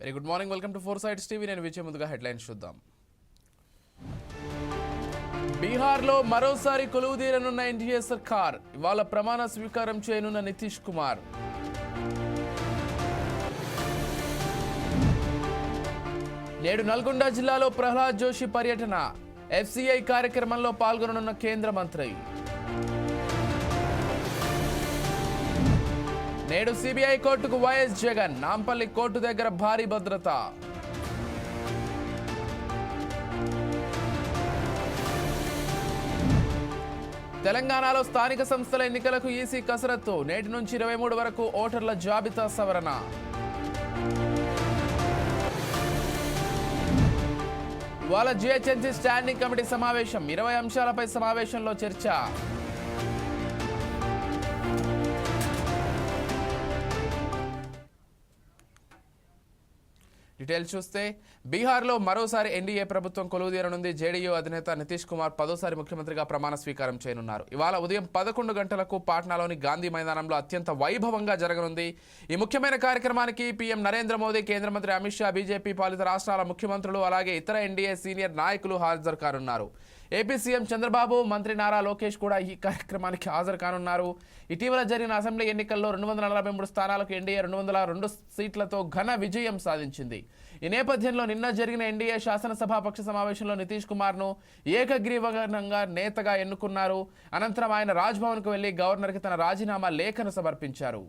Very good morning welcome to four sides TV. నేను విజయ ముందుగా headlines చూద్దాం. బీహార్లో మరోసారి కొలువుదీరనున్న ఎన్డీఏ సర్కార్. ఇవాళ ప్రమాణ స్వీకారం చేయనున్న నితీష్ కుమార్. నేడు నల్గొండ జిల్లాలో ప్రహ్లాద్ జోషి పర్యటన. ఎఫ్సిఐ కార్యక్రమంలో పాల్గొననున్న కేంద్ర మంత్రి. నేడు సిబిఐ కోర్టుకు వైఎస్ జగన్ నాంపల్లి కోర్టు దగ్గర భారీ భద్రత. తెలంగాణలో స్థానిక సంస్థల ఎన్నికలకు ఈసీ కసరత్తు. నేటి నుంచి ఇరవై మూడు వరకు ఓటర్ల జాబితా సవరణ. వాళ్ళ జిహెచ్ఎంసీ స్టాండింగ్ కమిటీ సమావేశం. ఇరవై అంశాలపై సమావేశంలో చర్చ. డీటెయిల్స్ చూస్తే బీహార్లో మరోసారి ఎన్డీఏ ప్రభుత్వం కొలువుదీరనుంది జేడీయూ అధినేత నితీష్ కుమార్ పదోసారి ముఖ్యమంత్రిగా ప్రమాణ స్వీకారం చేయనున్నారు. ఇవాళ ఉదయం పదకొండు గంటలకు పాట్నాలోని గాంధీ మైదానంలో అత్యంత వైభవంగా జరగనుంది. ఈ ముఖ్యమైన కార్యక్రమానికి పీఎం నరేంద్ర మోదీ కేంద్ర మంత్రి అమిత్ షా బీజేపీ పాలిత రాష్ట్రాల ముఖ్యమంత్రులు అలాగే ఇతర ఎన్డీఏ సీనియర్ నాయకులు హాజరు కానున్నారు. ఏపీ సీఎం చంద్రబాబు మంత్రి నారా లోకేష్ కూడా ఈ కార్యక్రమానికి హాజరు కానున్నారు. ఇటీవల జరిగిన అసెంబ్లీ ఎన్నికల్లో రెండు వందల నలభై మూడు స్థానాలకు ఎన్డీఏ రెండు వందల రెండు సీట్లతో ఘన విజయం సాధించింది. ఈ నేపథ్యంలో నిన్న జరిగిన ఎన్డీఏ శాసనసభాపక్ష సమావేశంలో నితీష్ కుమార్ను ఏకగ్రీవంగా నేతగా ఎన్నుకున్నారు. అనంతరం ఆయన రాజ్భవన్కు వెళ్ళి గవర్నర్కి తన రాజీనామా లేఖను సమర్పించారు.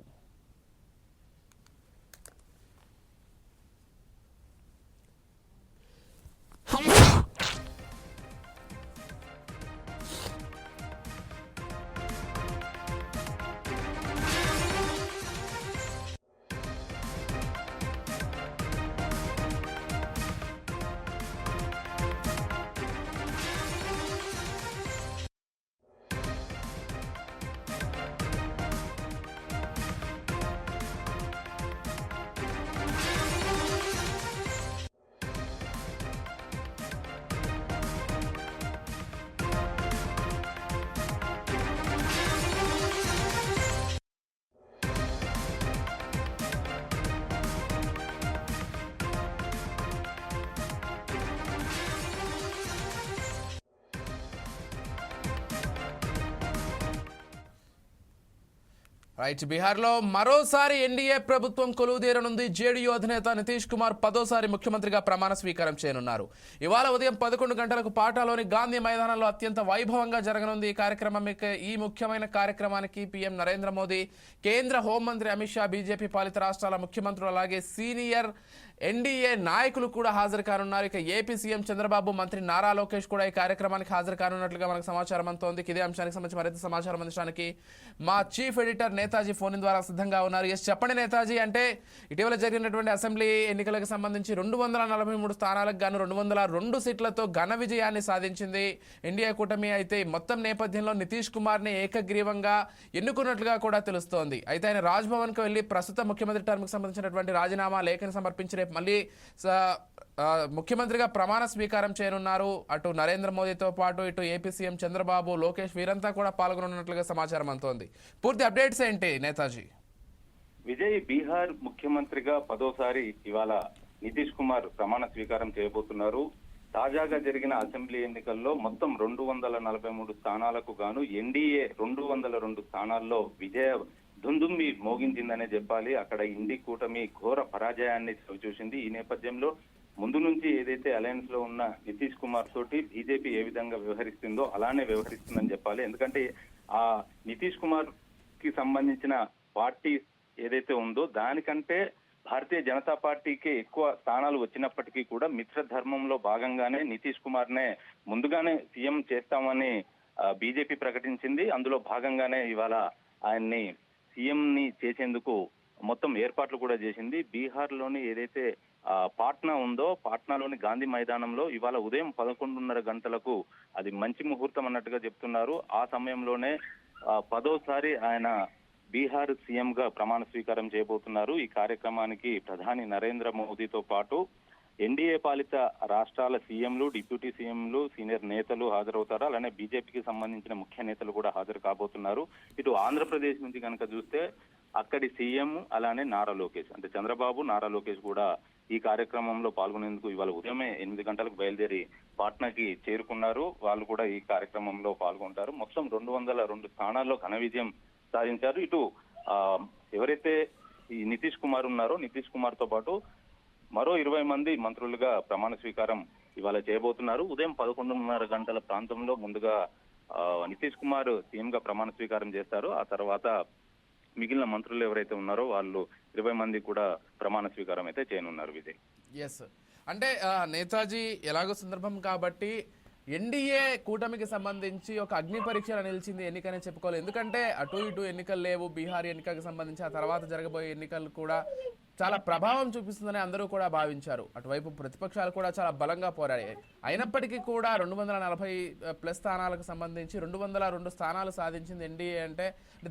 రైట్ బీహార్లో మరోసారి ఎన్డీఏ ప్రభుత్వం కొలువుదీరనుంది. జేడీయూ అధినేత నితీష్ కుమార్ పదోసారి ముఖ్యమంత్రిగా ప్రమాణ స్వీకారం చేయనున్నారు. ఇవాళ ఉదయం పదకొండు గంటలకు పాటాలోని గాంధీ మైదానంలో అత్యంత వైభవంగా జరగనుంది ఈ కార్యక్రమం. ఈ ముఖ్యమైన కార్యక్రమానికి పీఎం నరేంద్ర మోదీ కేంద్ర హోంమంత్రి అమిత్ షా బీజేపీ పాలిత రాష్ట్రాల ముఖ్యమంత్రులు అలాగే సీనియర్ ఎన్డీఏ నాయకులు కూడా హాజరు కానున్నారు. ఇక ఏపీ సీఎం చంద్రబాబు మంత్రి నారా లోకేష్ కూడా ఈ కార్యక్రమానికి హాజరు కానున్నట్లుగా మనకు సమాచారం అందుతోంది ఇదే అంశానికి సంబంధించి మరింత సమాచారం అందించడానికి మా చీఫ్ ఎడిటర్ నేత నేతాజీ ఫోన్ ద్వారా సిద్ధంగా ఉన్నారు. ఎస్ చెప్పండి నేతాజీ అంటే ఇటీవల జరిగినటువంటి అసెంబ్లీ ఎన్నికలకు సంబంధించి రెండు వందల నలభై మూడు స్థానాలకు గాను రెండు వందల రెండు సీట్లతో ఘన విజయాన్ని సాధించింది ఇండియా కూటమి. అయితే మొత్తం నేపథ్యంలో నితీష్ కుమార్ని ఏకగ్రీవంగా ఎన్నుకున్నట్లుగా కూడా తెలుస్తోంది. అయితే ఆయన రాజ్భవన్కు వెళ్ళి ప్రస్తుత ముఖ్యమంత్రి టర్మ్కి సంబంధించినటువంటి రాజీనామా లేఖను సమర్పించి రేపు మళ్ళీ ముఖ్యమంత్రిగా ప్రమాణ స్వీకారం చేయనున్నారు. అటు నరేంద్ర మోదీతో పాటు ఇటు ఏపీ సీఎం చంద్రబాబు లోకేష్ వీరంతా కూడా పాల్గొనున్నట్లుగా సమాచారం అందుతోంది. పూర్తి అప్డేట్స్ ఏంటి? నేతాజీ? విజయ్ బీహార్ ముఖ్యమంత్రిగా పదోసారి ఇవాళ నితీష్ కుమార్ ప్రమాణ స్వీకారం చేయబోతున్నారు. తాజాగా జరిగిన అసెంబ్లీ ఎన్నికల్లో మొత్తం రెండు వందల నలభై మూడు స్థానాలకు గాను ఎన్డీఏ రెండు వందల రెండు స్థానాల్లో విజయ దుందుమ్మి మోగించిందనే చెప్పాలి. అక్కడ ఇండి కూటమి ఘోర పరాజయాన్ని చవిచూసింది. ఈ నేపథ్యంలో ముందు నుంచి ఏదైతే అలయన్స్లో ఉన్న నితీష్ కుమార్ తోటి బీజేపీ ఏ విధంగా వ్యవహరిస్తుందో అలానే వ్యవహరిస్తుందని చెప్పాలి. ఎందుకంటే ఆ నితీష్ కుమార్ కి సంబంధించిన పార్టీ ఏదైతే ఉందో దానికంటే భారతీయ జనతా పార్టీకి ఎక్కువ స్థానాలు వచ్చినప్పటికీ కూడా మిత్ర ధర్మంలో భాగంగానే నితీష్ కుమార్ నే ముందుగానే సీఎం చేస్తామని బీజేపీ ప్రకటించింది. అందులో భాగంగానే ఇవాళ ఆయన్ని సీఎం ని చేసేందుకు మొత్తం ఏర్పాట్లు కూడా చేసింది. బీహార్లోని ఏదైతే ఆ, పాట్నా ఉందో పాట్నాలోని గాంధీ మైదానంలో ఇవాళ ఉదయం పదకొండున్నర గంటలకు అది మంచి ముహూర్తం అన్నట్టుగా చెప్తున్నారు. ఆ సమయంలోనే పదోసారి ఆయన బీహార్ సీఎం గా ప్రమాణ స్వీకారం చేయబోతున్నారు. ఈ కార్యక్రమానికి ప్రధాని నరేంద్ర మోదీతో పాటు ఎన్డీఏ పాలిత రాష్ట్రాల సీఎంలు డిప్యూటీ సీఎంలు సీనియర్ నేతలు హాజరవుతారు. అలానే బీజేపీకి సంబంధించిన ముఖ్య నేతలు కూడా హాజరు కాబోతున్నారు. ఇటు ఆంధ్రప్రదేశ్ నుంచి కనుక చూస్తే అక్కడి సీఎం అలానే నారా లోకేష్. అంటే చంద్రబాబు నారా లోకేష్ కూడా ఈ కార్యక్రమంలో పాల్గొనేందుకు ఇవాళ ఉదయమే ఎనిమిది గంటలకు బయలుదేరి పాట్నాకి చేరుకున్నారు. వాళ్ళు కూడా ఈ కార్యక్రమంలో పాల్గొంటారు. మొత్తం రెండు వందల రెండు స్థానాల్లో ఘన విజయం సాధించారు. ఇటు ఆ, ఎవరైతే ఈ నితీష్ కుమార్ ఉన్నారో నితీష్ కుమార్తో పాటు మరో ఇరవై మంది మంత్రులుగా ప్రమాణ స్వీకారం ఇవాళ చేయబోతున్నారు. ఉదయం పదకొండున్నర గంటల ప్రాంతంలో ముందుగా నితీష్ కుమార్ సీఎం గా ప్రమాణ స్వీకారం చేస్తారు. ఆ తర్వాత మిగిలిన మంత్రులు ఎవరైతే ఉన్నారో వాళ్ళు ఇరవై మంది కూడా ప్రమాణ స్వీకారం అయితే చేయనున్నారు విజయ్. ఎస్ అంటే నేతాజీ ఎలాగో సందర్భం కాబట్టి ఎన్డీఏ కూటమికి సంబంధించి ఒక అగ్ని పరీక్ష నిలిచింది ఎన్నికనే చెప్పుకోవాలి. ఎందుకంటే అటు ఇటు ఎన్నికలు లేవు. బీహార్ ఎన్నికలకు సంబంధించి ఆ తర్వాత జరగబోయే ఎన్నికలు కూడా చాలా ప్రభావం చూపిస్తుందని అందరూ కూడా భావించారు. అటువైపు ప్రతిపక్షాలు కూడా చాలా బలంగా పోరాడాయి. అయినప్పటికీ కూడా రెండు వందల నలభై ప్లస్ స్థానాలకు సంబంధించి రెండు వందల రెండు స్థానాలు సాధించింది ఎన్డీఏ అంటే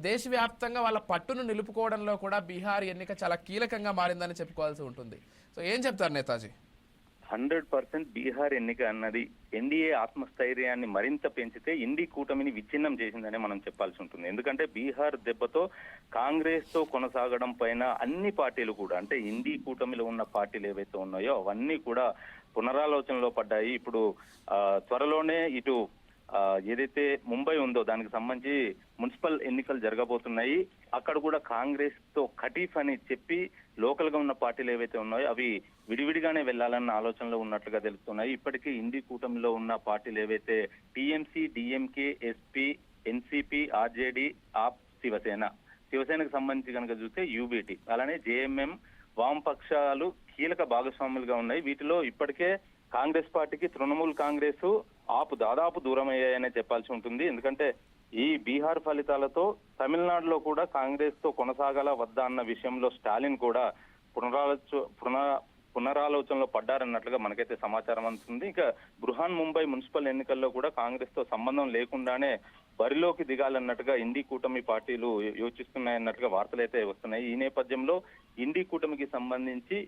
దేశవ్యాప్తంగా వాళ్ళ పట్టును నిలుపుకోవడంలో కూడా బీహార్ ఎన్నిక చాలా కీలకంగా మారిందని చెప్పుకోవాల్సి ఉంటుంది. సో ఏం చెప్తారు నేతాజీ? హండ్రెడ్ పర్సెంట్ బీహార్ ఎన్నిక అన్నది ఎన్డీఏ ఆత్మస్థైర్యాన్ని మరింత పెంచితే ఇండి కూటమిని విచ్ఛిన్నం చేసిందనే మనం చెప్పాల్సి ఉంటుంది. ఎందుకంటే బీహార్ దెబ్బతో కాంగ్రెస్తో కొనసాగడం పైన అన్ని పార్టీలు కూడా అంటే ఇండి కూటమిలో ఉన్న పార్టీలు ఏవైతే ఉన్నాయో అవన్నీ కూడా పునరాలోచనలో పడ్డాయి. ఇప్పుడు త్వరలోనే ఇటు ఏదైతే ముంబై ఉందో దానికి సంబంధించి మున్సిపల్ ఎన్నికలు జరగబోతున్నాయి. అక్కడ కూడా కాంగ్రెస్తో ఖటీఫ్ అని చెప్పి లోకల్గా ఉన్న పార్టీలు ఏవైతే ఉన్నాయో అవి విడివిడిగానే వెళ్ళాలన్న ఆలోచనలో ఉన్నట్లుగా తెలుస్తున్నాయి. ఇప్పటికీ ఇండి కూటమిలో ఉన్న పార్టీలు ఏవైతే TMC DMK SP NCP RJD ఆప్ శివసేన శివసేనకు సంబంధించి కనుక చూస్తే యూబీటీ అలానే జేఎంఎం వామపక్షాలు కీలక భాగస్వాములుగా ఉన్నాయి. వీటిలో ఇప్పటికే కాంగ్రెస్ పార్టీకి తృణమూల్ కాంగ్రెస్ ఆపు దాదాపు దూరం అయ్యాయనే చెప్పాల్సి ఉంటుంది. ఎందుకంటే ఈ బీహార్ ఫలితాలతో తమిళనాడులో కూడా కాంగ్రెస్తో కొనసాగాల వద్దా అన్న విషయంలో స్టాలిన్ కూడా పునరాలోచ పునరా పునరాలోచనలో పడ్డారన్నట్లుగా మనకైతే సమాచారం అందుతుంది. ఇక బృహాన్ ముంబై మున్సిపల్ ఎన్నికల్లో కూడా కాంగ్రెస్తో సంబంధం లేకుండానే బరిలోకి దిగాలన్నట్టుగా ఇండి కూటమి పార్టీలు యోచిస్తున్నాయన్నట్టుగా వార్తలు అయితే వస్తున్నాయి. ఈ నేపథ్యంలో ఇండి కూటమికి సంబంధించి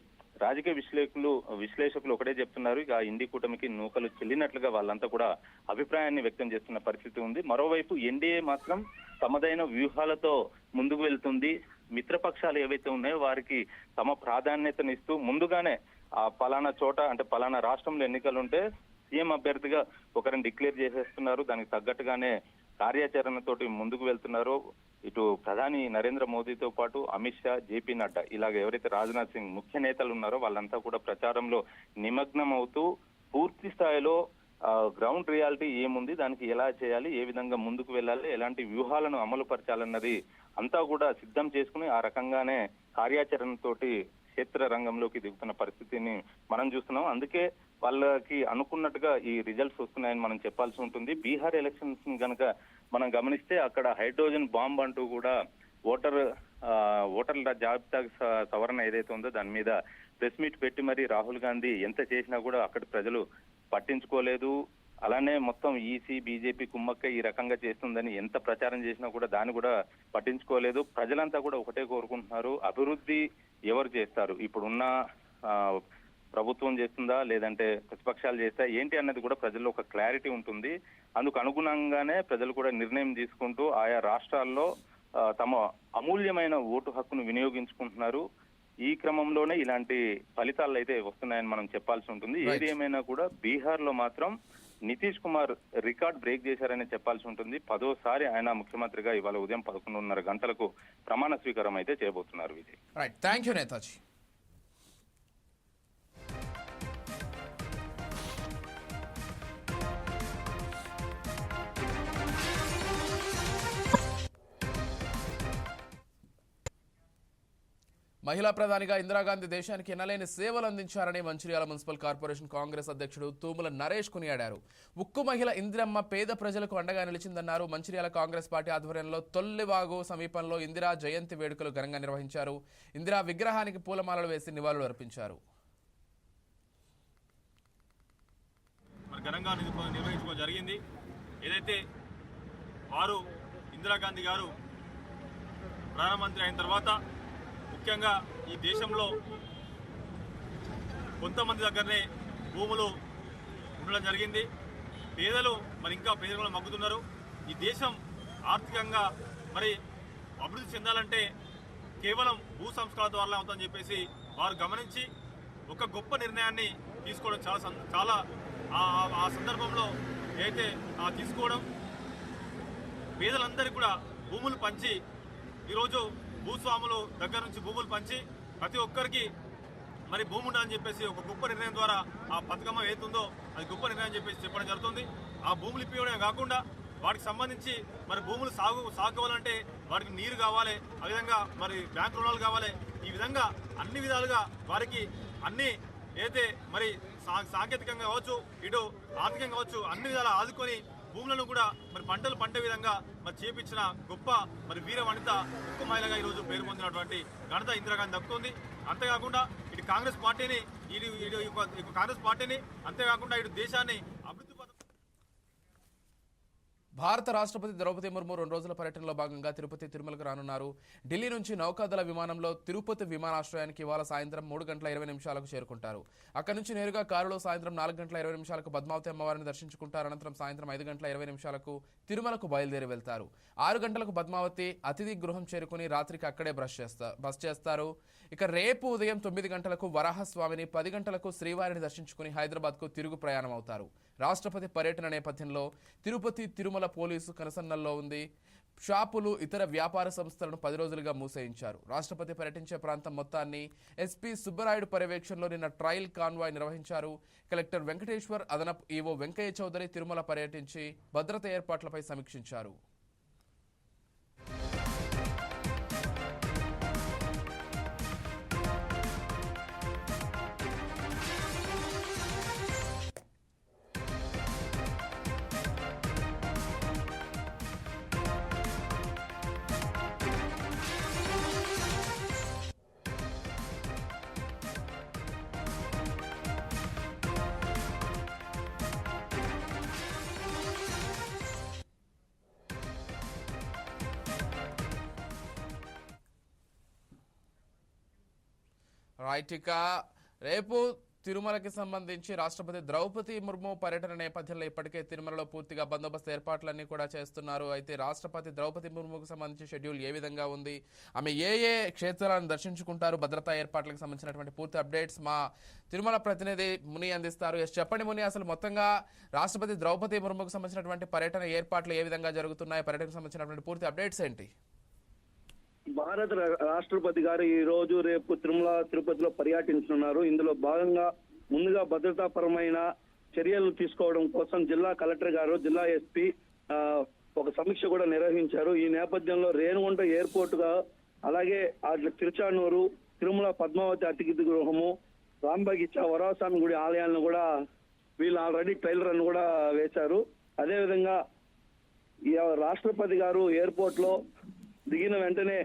రాజకీయ విశ్లేషకులు విశ్లేషకులు ఒకటే చెప్తున్నారు. ఇక ఇండి కూటమికి నూకలు చెల్లినట్లుగా వాళ్ళంతా కూడా అభిప్రాయాన్ని వ్యక్తం చేస్తున్న పరిస్థితి ఉంది. మరోవైపు ఎన్డీఏ మాత్రం తమదైన వ్యూహాలతో ముందుకు వెళ్తుంది. మిత్రపక్షాలు ఏవైతే ఉన్నాయో వారికి తమ ప్రాధాన్యతనిస్తూ ముందుగానే ఆ పలానా చోట అంటే పలానా రాష్ట్రంలో ఎన్నికలు ఉంటే సీఎం అభ్యర్థిగా ఒకరిని డిక్లేర్ చేసేస్తున్నారు. దానికి తగ్గట్టుగానే కార్యాచరణతోటి ముందుకు వెళ్తున్నారు. ఇటు ప్రధాని నరేంద్ర మోదీతో పాటు అమిత్ షా జేపీ నడ్డా ఇలాగ ఎవరైతే రాజ్నాథ్ సింగ్ ముఖ్య నేతలు ఉన్నారో వాళ్ళంతా కూడా ప్రచారంలో నిమగ్నం అవుతూ పూర్తి స్థాయిలో గ్రౌండ్ రియాలిటీ ఏముంది? దానికి ఎలా చేయాలి? ఏ విధంగా ముందుకు వెళ్ళాలి? ఎలాంటి వ్యూహాలను అమలు పరచాలన్నది అంతా కూడా సిద్ధం చేసుకుని ఆ రకంగానే కార్యాచరణతోటి క్షేత్ర రంగంలోకి దిగుతున్న పరిస్థితిని మనం చూస్తున్నాం. అందుకే వాళ్ళకి అనుకున్నట్టుగా ఈ రిజల్ట్స్ వస్తున్నాయని మనం చెప్పాల్సి ఉంటుంది. బీహార్ ఎలక్షన్స్ గనక మనం గమనిస్తే అక్కడ హైడ్రోజన్ బాంబ్ అంటూ కూడా ఓటర్ ఓటర్ల జాబితా సవరణ ఏదైతే ఉందో దాని మీద ప్రెస్ మీట్ పెట్టి మరి రాహుల్ గాంధీ ఎంత చేసినా కూడా అక్కడ ప్రజలు పట్టించుకోలేదు. అలానే మొత్తం ఈసీ బీజేపీ కుమ్మక్క ఈ రకంగా చేస్తుందని ఎంత ప్రచారం చేసినా కూడా దాన్ని కూడా పట్టించుకోలేదు. ప్రజలంతా కూడా ఒకటే కోరుకుంటున్నారు. అభివృద్ధి ఎవరు చేస్తారు? ఇప్పుడున్న ప్రభుత్వం చేస్తుందా లేదంటే ప్రతిపక్షాలు చేస్తా ఏంటి అన్నది కూడా ప్రజల్లో ఒక క్లారిటీ ఉంటుంది. అందుకు అనుగుణంగానే ప్రజలు కూడా నిర్ణయం తీసుకుంటూ ఆయా రాష్ట్రాల్లో తమ అమూల్యమైన ఓటు హక్కును వినియోగించుకుంటున్నారు. ఈ క్రమంలోనే ఇలాంటి ఫలితాలు అయితే వస్తున్నాయని మనం చెప్పాల్సి ఉంటుంది. ఏది ఏమైనా కూడా బీహార్లో మాత్రం నితీష్ కుమార్ రికార్డ్ బ్రేక్ చేశారని చెప్పాల్సి ఉంటుంది. పదోసారి ఆయన ముఖ్యమంత్రిగా ఇవాళ ఉదయం పదకొండున్నర గంటలకు ప్రమాణ స్వీకారం అయితే చేయబోతున్నారు Vijay. Right thank you Netaji మహిళా ప్రధానిగా ఇందిరాగాంధీ దేశానికి ఎనలేని సేవలు అందించారని మంచిర్యాల మున్సిపల్ కార్పొరేషన్ కాంగ్రెస్ అధ్యక్షుడు తూముల నరేష్ కొనియాడారు. ఉక్కు మహిళ ఇందిరమ్మ పేద ప్రజలకు అండగా నిలిచిందన్నారు. మంచిర్యాల కాంగ్రెస్ పార్టీ ఆధ్వర్యంలో తొల్లివాగు సమీపంలో ఇందిరా జయంతి వేడుకలు ఘనంగా నిర్వహించారు. ఇందిరా విగ్రహానికి పూలమాలలు వేసి నివాళులు అర్పించారు. ఘనంగా నిర్వహించుకోవడం జరిగింది. ఏదైతే వారు ఇందిరాగాంధీ గారు ప్రధానమంత్రి అయిన తర్వాత ముఖ్యంగా ఈ దేశంలో కొంతమంది దగ్గరనే భూములు ఉండడం జరిగింది. పేదలు మరి ఇంకా పేదలు మగ్గుతున్నారు. ఈ దేశం ఆర్థికంగా మరి అభివృద్ధి చెందాలంటే కేవలం భూ సంస్కరణ ద్వారా అవుతుందని చెప్పేసి వారు గమనించి ఒక గొప్ప నిర్ణయాన్ని తీసుకోవడం చాలా చాలా ఆ- ఆ సందర్భంలో అయితే ఆ తీసుకోవడం పేదలందరికీ కూడా భూములు పంచి ఈరోజు భూస్వాములు దగ్గర నుంచి భూములు పంచి ప్రతి ఒక్కరికి మరి భూమి అని చెప్పేసి ఒక గొప్ప నిర్ణయం ద్వారా ఆ పథకం ఏతుందో అది గొప్ప నిర్ణయం చెప్పేసి చెప్పడం జరుగుతుంది. ఆ భూములు ఇప్పించడమే కాకుండా వాటికి సంబంధించి మరి భూములు సాగు సాగుకోవాలంటే వాటికి నీరు కావాలి ఆ విధంగా మరి బ్యాంక్ రుణాలు కావాలి. ఈ విధంగా అన్ని విధాలుగా వారికి అన్ని అయితే మరి సా- సాంకేతికంగా కావచ్చు ఇటు ఆర్థికంగా కావచ్చు అన్ని విధాలు ఆదుకొని భూములను కూడా మరి పంటలు పంట విధంగా మరి చేపించిన గొప్ప మరి వీర వనిత గొప్ప మహిళగా ఈరోజు పేరు పొందినటువంటి ఘనత ఇందిరాగాంధీ దక్కుతుంది. అంతేకాకుండా ఇటు కాంగ్రెస్ పార్టీని ఇటు ఇటు కాంగ్రెస్ పార్టీని అంతేకాకుండా ఇటు దేశాన్ని భారత రాష్ట్రపతి ద్రౌపది ముర్ము రెండు రోజుల పర్యటనలో భాగంగా తిరుపతి తిరుమలకు రానున్నారు. ఢిల్లీ నుంచి నౌకాదళ విమానంలో తిరుపతి విమానాశ్రయానికి ఇవాళ సాయంత్రం మూడు గంటల ఇరవై నిమిషాలకు చేరుకుంటారు. అక్కడి నుంచి నేరుగా కారులో సాయంత్రం నాలుగు గంటల ఇరవై నిమిషాలకు పద్మావతి అమ్మవారిని దర్శించుకుంటారు. అనంతరం సాయంత్రం ఐదు గంటల ఇరవై నిమిషాలకు తిరుమలకు బయలుదేరి వెళ్తారు. ఆరు గంటలకు పద్మావతి అతిథి గృహం చేరుకుని రాత్రికి అక్కడే బ్రష్ చేస్తారు బస్ చేస్తారు. ఇక రేపు ఉదయం తొమ్మిది గంటలకు వరాహస్వామిని పది గంటలకు శ్రీవారిని దర్శించుకుని హైదరాబాద్కు తిరుగు ప్రయాణం అవుతారు రాష్ట్రపతి పర్యటన నేపథ్యంలో తిరుపతి తిరుమల పోలీసు కనసన్నల్లో ఉంది. షాపులు ఇతర వ్యాపార సంస్థలను పది రోజులుగా మూసేయించారు. రాష్ట్రపతి పర్యటించే ప్రాంతం మొత్తాన్ని ఎస్పీ సుబ్బరాయుడు పర్యవేక్షణలో నిన్న ట్రయల్ కాన్వాయ్ నిర్వహించారు. కలెక్టర్ వెంకటేశ్వర్ అదనపు ఈవో వెంకయ్య చౌదరి తిరుమల పర్యటించి భద్రత ఏర్పాట్లపై సమీక్షించారు. రైట్ ఇక రేపు తిరుమలకి సంబంధించి రాష్ట్రపతి ద్రౌపది ముర్ము పర్యటన నేపథ్యంలో ఇప్పటికే తిరుమలలో పూర్తిగా బందోబస్తు ఏర్పాట్లన్నీ కూడా చేస్తున్నారు. అయితే రాష్ట్రపతి ద్రౌపది ముర్ముకు సంబంధించి షెడ్యూల్ ఏ విధంగా ఉంది? ఆమె ఏ ఏ క్షేత్రాలను దర్శించుకుంటారు? భద్రతా ఏర్పాట్లకు సంబంధించినటువంటి పూర్తి అప్డేట్స్ మా తిరుమల ప్రతినిధి ముని అందిస్తారు. ఎస్ చెప్పండి ముని అసలు మొత్తంగా రాష్ట్రపతి ద్రౌపది ముర్ముకు సంబంధించినటువంటి పర్యటన ఏర్పాట్లు ఏ విధంగా జరుగుతున్నాయి? పర్యటనకు సంబంధించినటువంటి పూర్తి అప్డేట్స్ ఏంటి? భారత రాష్ట్రపతి గారు ఈ రోజు రేపు తిరుమల తిరుపతిలో పర్యటించనున్నారు. ఇందులో భాగంగా ముందుగా భద్రతాపరమైన చర్యలు తీసుకోవడం కోసం జిల్లా కలెక్టర్ గారు జిల్లా ఎస్పీ ఒక సమీక్ష కూడా నిర్వహించారు. ఈ నేపథ్యంలో రేణుగుంట ఎయిర్పోర్ట్గా అలాగే తిరుచానూరు తిరుమల పద్మావతి అతిథి గృహము రాంబగిచ్చ వరాస్వామి గుడి ఆలయాలను కూడా వీళ్ళు ఆల్రెడీ ట్రైలర్ అని కూడా వేశారు. అదేవిధంగా ఈ రాష్ట్రపతి గారు ఎయిర్పోర్ట్లో దిగిన వెంటనే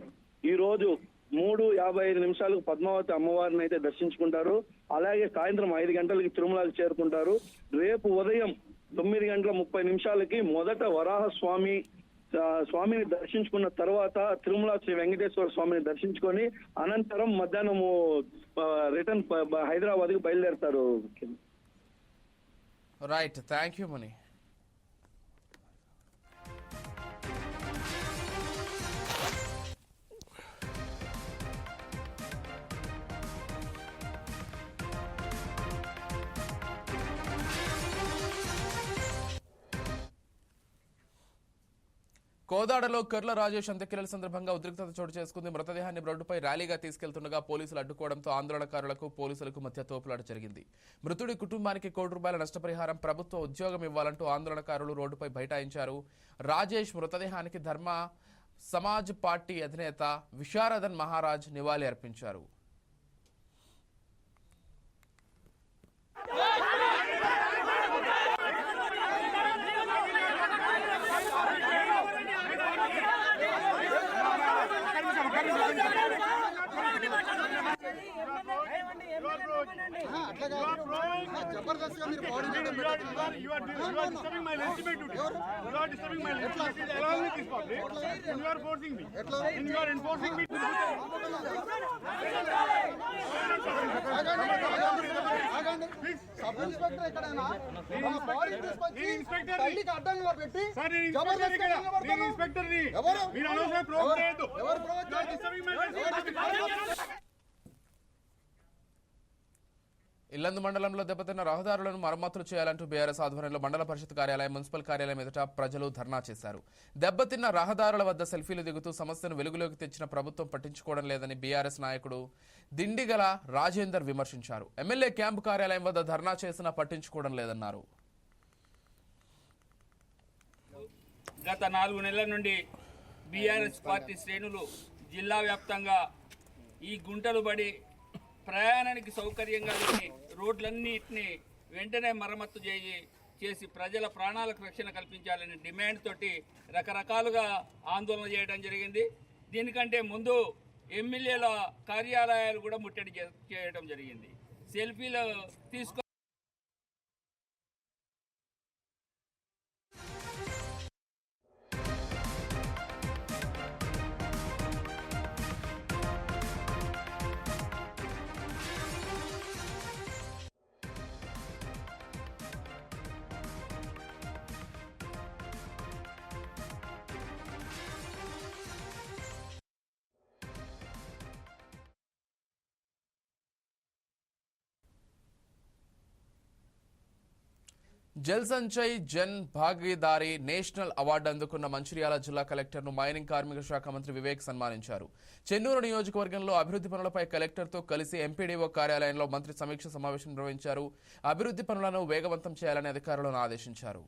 ఈ రోజు మూడు యాభై ఐదు నిమిషాలకు పద్మావతి అమ్మవారిని అయితే దర్శించుకుంటారు. అలాగే సాయంత్రం ఐదు గంటలకి తిరుమలకి చేరుకుంటారు. రేపు ఉదయం తొమ్మిది గంటల ముప్పై నిమిషాలకి మొదట వరాహ స్వామి స్వామిని దర్శించుకున్న తర్వాత తిరుమల శ్రీ వెంకటేశ్వర స్వామిని దర్శించుకొని అనంతరం మధ్యాహ్నము రిటర్న్ హైదరాబాద్కి బయలుదేరతారు. రైట్ థ్యాంక్ యూ మనీ కోదాడలో కర్ల రాజేష్ అంత్యక్రియల సందర్భంగా ఉద్రిక్తత చోటు చేసుకుంది. మృతదేహాన్ని రోడ్డుపై ర్యాలీగా తీసుకెళ్తుండగా పోలీసులు అడ్డుకోవడంతో ఆందోళనకారులకు పోలీసులకు మధ్య తోపులాట జరిగింది. మృతుడి కుటుంబానికి కోటి రూపాయల నష్టపరిహారం ప్రభుత్వ ఉద్యోగం ఇవ్వాలంటూ ఆందోళనకారులు రోడ్డుపై బైఠాయించారు. రాజేష్ మృతదేహానికి ధర్మ సమాజ్ పార్టీ అధినేత విశారదన్ మహారాజ్ నివాళి అర్పించారు are enforcing me. to sub inspector ఎక్కడైనా బాడీ తీసుకొచ్చి అడ్డంగా పెట్టి జబర్దస్త్ ఇన్స్పెక్టర్గా. ఎవరు? మీరు అనవసరంగా ప్రొవోక్ ఎవరు? చేయొద్దు. ఇల్లందు మండలంలో దెబ్బతిన్న రహదారులను మరమ్మతులు చేయాలంటూ బీఆర్ఎస్ ఆధ్వర్యంలో మండల పరిషత్ కార్యాలయం మున్సిపల్ కార్యాలయం ఎదుట ప్రజలు ధర్నా చేశారు. దెబ్బతిన్న రహదారుల వద్ద సెల్ఫీలు దిగుతూ సమస్యను వెలుగులోకి తెచ్చిన ప్రభుత్వం పట్టించుకోవడం లేదని బీఆర్ఎస్ నాయకుడు దిండిగల రాజేందర్ విమర్శించారు. ఎమ్మెల్యే క్యాంపు కార్యాలయం వద్ద ధర్నా చేసినా పట్టించుకోవడం లేదన్నారు. గత నాలుగు నెలల నుండి బీఆర్ఎస్ పార్టీ శ్రేణులు జిల్లా వ్యాప్తంగా ఈ గుంటలు పడి ప్రయాణానికి సౌకర్యంగా లేని రోడ్లన్నిటిని వెంటనే మరమ్మత్తు చేయి చేసి ప్రజల ప్రాణాలకు రక్షణ కల్పించాలనే డిమాండ్ తోటి రకరకాలుగా ఆందోళన చేయడం జరిగింది. దీనికంటే ముందు ఎమ్మెల్యేల కార్యాలయాలు కూడా ముట్టడి చేయడం జరిగింది. సెల్ఫీలు తీసుకో జల్ సంచయ్ జన్ భాగీదారి నేషనల్ అవార్డు అందుకున్న మంచిర్యాల జిల్లా కలెక్టర్ను మైనింగ్ కార్మిక శాఖ మంత్రి వివేక్ సన్మానించారు. చెన్నూరు నియోజకవర్గంలో అభివృద్ధి పనులపై కలెక్టర్తో కలిసి ఎంపీడీఓ కార్యాలయంలో మంత్రి సమీక్ష సమావేశం నిర్వహించారు. అభివృద్ధి పనులను వేగవంతం చేయాలని అధికారులను ఆదేశించారు.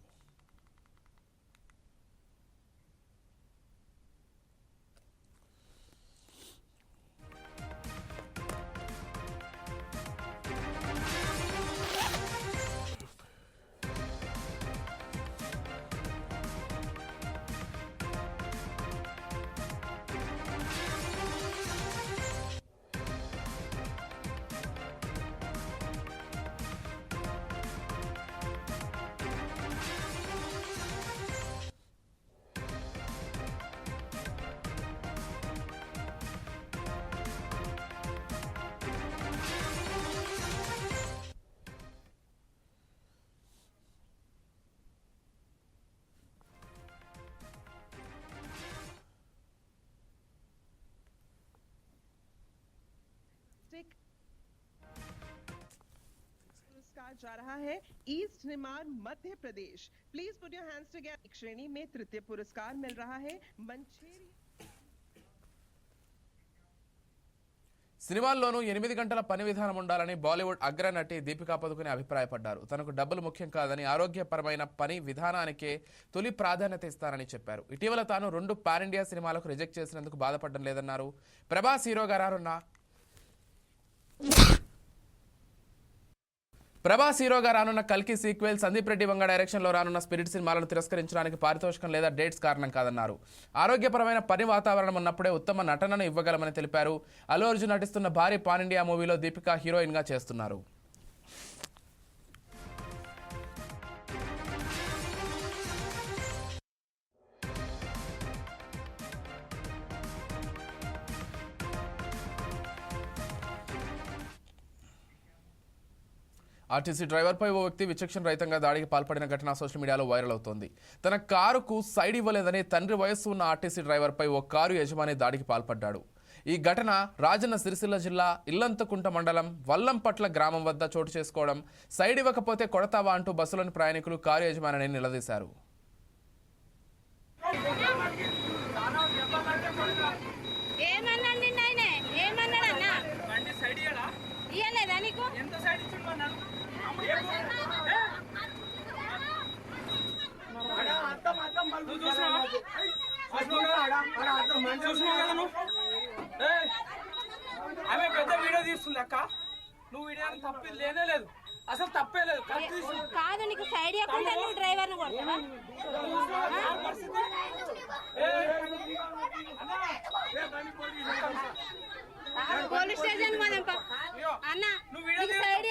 स्टिक पुरस्कार जा रहा है east Nimar Madhya Pradesh please put your hands together एक श्रेणी में तृतीय पुरस्कार मिल रहा है मंचेरी సినిమాల్లోనూ ఎనిమిది గంటల పని విధానం ఉండాలని బాలీవుడ్ అగ్రనటి దీపికా పదుకుని అభిప్రాయపడ్డారు తనకు డబ్బులు ముఖ్యం కాదని ఆరోగ్యపరమైన పని విధానానికే తొలి ప్రాధాన్యత ఇస్తానని చెప్పారు ఇటీవల తాను రెండు పాన్ ఇండియా సినిమాలకు రిజెక్ట్ చేసినందుకు బాధపడడం లేదన్నారు ప్రభాస్ హీరోగా రానున్న ప్రభాస్ హీరోగా రానున్న కల్కి సీక్వెల్ సందీప్ రెడ్డి వంగ డైరెక్షన్లో రానున్న స్పిరిట్ సినిమాలను తిరస్కరించడానికి పారితోషికం లేదా డేట్స్ కారణం కాదన్నారు. ఆరోగ్యపరమైన పని వాతావరణం ఉన్నప్పుడే ఉత్తమ నటనను ఇవ్వగలమని తెలిపారు. అల్లు అర్జున్ నటిస్తున్న భారీ పాన్ ఇండియా మూవీలో దీపిక హీరోయిన్గా చేస్తున్నారు. ఆర్టీసీ డ్రైవర్పై ఓ వ్యక్తి విచక్షణ రహితంగా దాడికి పాల్పడిన ఘటన సోషల్ మీడియాలో వైరల్ అవుతోంది. తన కారుకు సైడ్ ఇవ్వలేదని తండ్రి వయస్సు ఉన్న ఆర్టీసీ డ్రైవర్పై ఓ కారు యజమాని దాడికి పాల్పడ్డాడు. ఈ ఘటన రాజన్న సిరిసిల్ల జిల్లా ఇల్లంతకుంట మండలం వల్లంపట్ల గ్రామం వద్ద చోటు చేసుకోవడం సైడ్ ఇవ్వకపోతే కొడతావా అంటూ బస్సులోని ప్రయాణికులు కారు యజమానిని నిలదీశారు. ఏమన్నాడు ఆమె పెద్ద వీడియో తీస్తుంది అక్క నువ్వు వీడియో తప్పి లేనే లేదు అసలు తప్పే లేదు కాదు నీకు సైడ్ ఇవ్వకుండా నువ్వు డ్రైవర్ని పోలీస్ స్టేషన్ మనం పా. అన్న నీకు సైడ్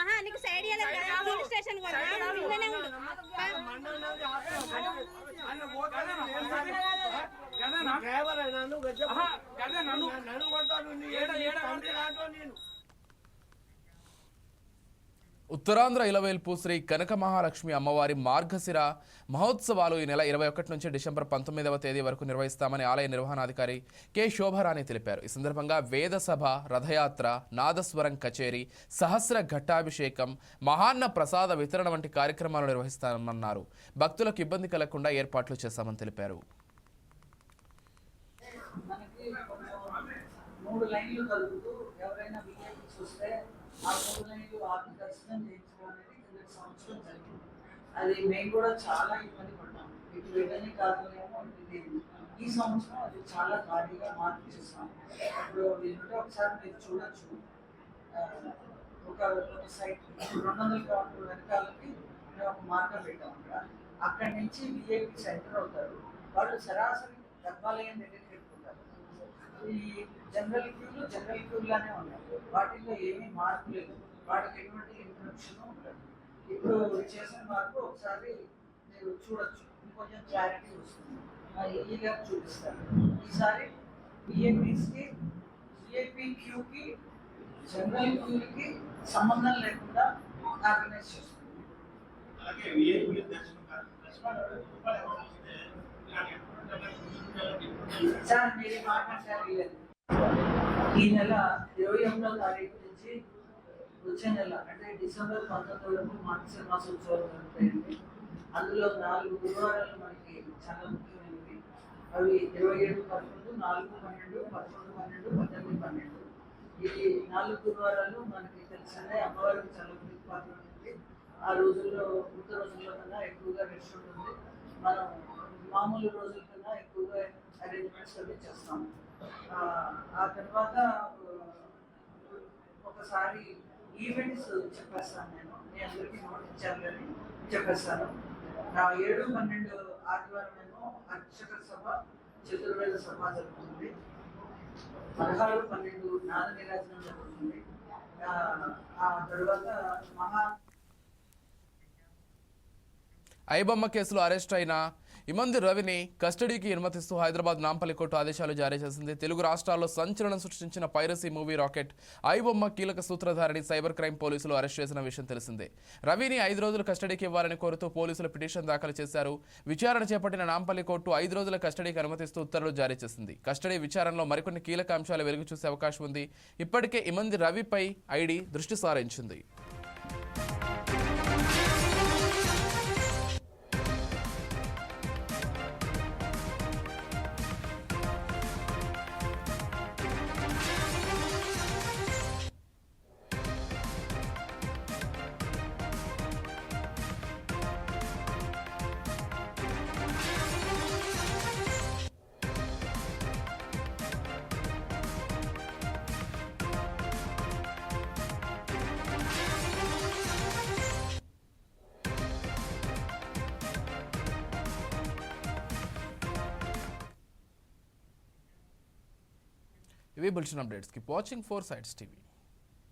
ఆహా నీకు సైడ్ పోలీస్ స్టేషన్ ఉండు ఆహా, గదే నన్ను ఏడ ఏడ ఉత్తరాంధ్ర ఇలవేల్పు శ్రీ కనక మహాలక్ష్మి అమ్మవారి మార్గశిర మహోత్సవాలు ఈ నెల ఇరవై ఒకటి నుంచి డిసెంబర్ పంతొమ్మిదవ తేదీ వరకు నిర్వహిస్తామని ఆలయ నిర్వహణాధికారి కె. శోభారాణి తెలిపారు. ఈ సందర్భంగా వేదసభ రథయాత్ర నాదస్వరం కచేరీ సహస్ర ఘట్టాభిషేకం మహాన్న ప్రసాద వితరణ వంటి కార్యక్రమాలు నిర్వహిస్తామన్నారు. భక్తులకు ఇబ్బంది కలగకుండా ఏర్పాట్లు చేశామని తెలిపారు. మూడు లైన్లు ఎవరైనా విఐపీస్ ఆ మూడు లైన్లు ఆపి దర్శనం చేయించడం అనేది కిందటి సంవత్సరం జరిగింది అది మేము కూడా చాలా ఇబ్బంది పడ్డాం ఇటు వెళ్ళని కాదులేమో ఇది ఈ సంవత్సరం అది చాలా భారీగా మార్పు చేస్తాం ఇప్పుడు దీంట్లో ఒకసారి మీరు చూడొచ్చు ఆ, ఒక ఒక సైట్ రెండు వందల కౌంటర్ వెనకాలకి మేము ఒక మార్గం పెట్టాము అక్కడ అక్కడి నుంచి విఐపి సెంటర్ అవుతారు. వాళ్ళు సరాసరి డబ్బాలయం దగ్గరికి ఈ జనరల్ క్యూలు జనరల్ క్యూలానే ఉన్నాయి. వాటిల్లో ఏమీ మార్పు లేదు. వాటికి ఎటువంటి ఇంట్రొడక్షన్ ఉండదు ఇప్పుడు చేసిన మార్పు ఒకసారి మీరు చూడొచ్చు. ఇంకొంచెం క్లారిటీ వస్తుంది. ఆ, చూపిస్తాను. చూపిస్తారు ఈసారి విఐపీస్కి విఐపి క్యూకి జనరల్ క్యూకి సంబంధం లేకుండా ఆర్గనైజ్ చేస్తుంది. సార్ మీరు మాట్లాడారు ఈ నెల ఇరవై ఎనిమిదో తారీఖు నుంచి వచ్చే నెల అంటే డిసెంబర్ పంతొమ్మిది వరకు మానసిక మాసోత్సవాలు జరుగుతాయండి. అందులో నాలుగు గురువారాలు మనకి చాలా ముఖ్యమైనవి. అవి ఇరవై ఏడు పదకొండు నాలుగు పన్నెండు పదకొండు పన్నెండు పద్దెనిమిది పన్నెండు. ఈ నాలుగు గురువారాలు మనకి తెలిసిందే అమ్మవారికి చాలా పాత్ర ఉంటుంది ఆ రోజుల్లో కొత్త రోజుల్లో కన్నా ఎక్కువగా రష్ ఉంటుంది. మనం మామూలు రోజుల కన్నా ఎక్కువగా అరేంజ్మెంట్స్ అవి చేస్తాం ఆ, తర్వాత ఒకసారి ఈవెంట్స్ చెప్పేస్తాను నేను. మీ అందరికీ నోట్ కానీ చెప్పేస్తాను. నా ఏడు పన్నెండు ఆదివారం ఏమో అర్చక సభ చతుర్వేద సభ జరుగుతుంది. పదహారు పన్నెండు నాద నిరాజనం జరుగుతుంది. ఆ, ఆ తర్వాత మహా ఐబొమ్మ కేసులో అరెస్ట్ అయిన ఇమంది రవిని కస్టడీకి అనుమతిస్తూ హైదరాబాద్ నాంపల్లి కోర్టు ఆదేశాలు జారీ చేసింది. తెలుగు రాష్ట్రాల్లో సంచలనం సృష్టించిన పైరసీ మూవీ రాకెట్ ఐబొమ్మ కీలక సూత్రధారిని సైబర్ క్రైమ్ పోలీసులు అరెస్ట్ చేసిన విషయం తెలిసిందే. రవిని ఐదు రోజులు కస్టడీకి ఇవ్వాలని కోరుతూ పోలీసులు పిటిషన్ దాఖలు చేశారు. విచారణ చేపట్టిన నాంపల్లి కోర్టు ఐదు రోజుల కస్టడీకి అనుమతిస్తూ ఉత్తర్వులు జారీ చేసింది. కస్టడీ విచారణలో మరికొన్ని కీలక అంశాలు వెలుగు చూసే అవకాశం ఉంది. ఇప్పటికే ఇమంది రవిపై ఐడి దృష్టి సారించింది. ఇవి అప్డేట్స్కి వాచింగ్ ఫోర్ సైడ్స్ టీవీ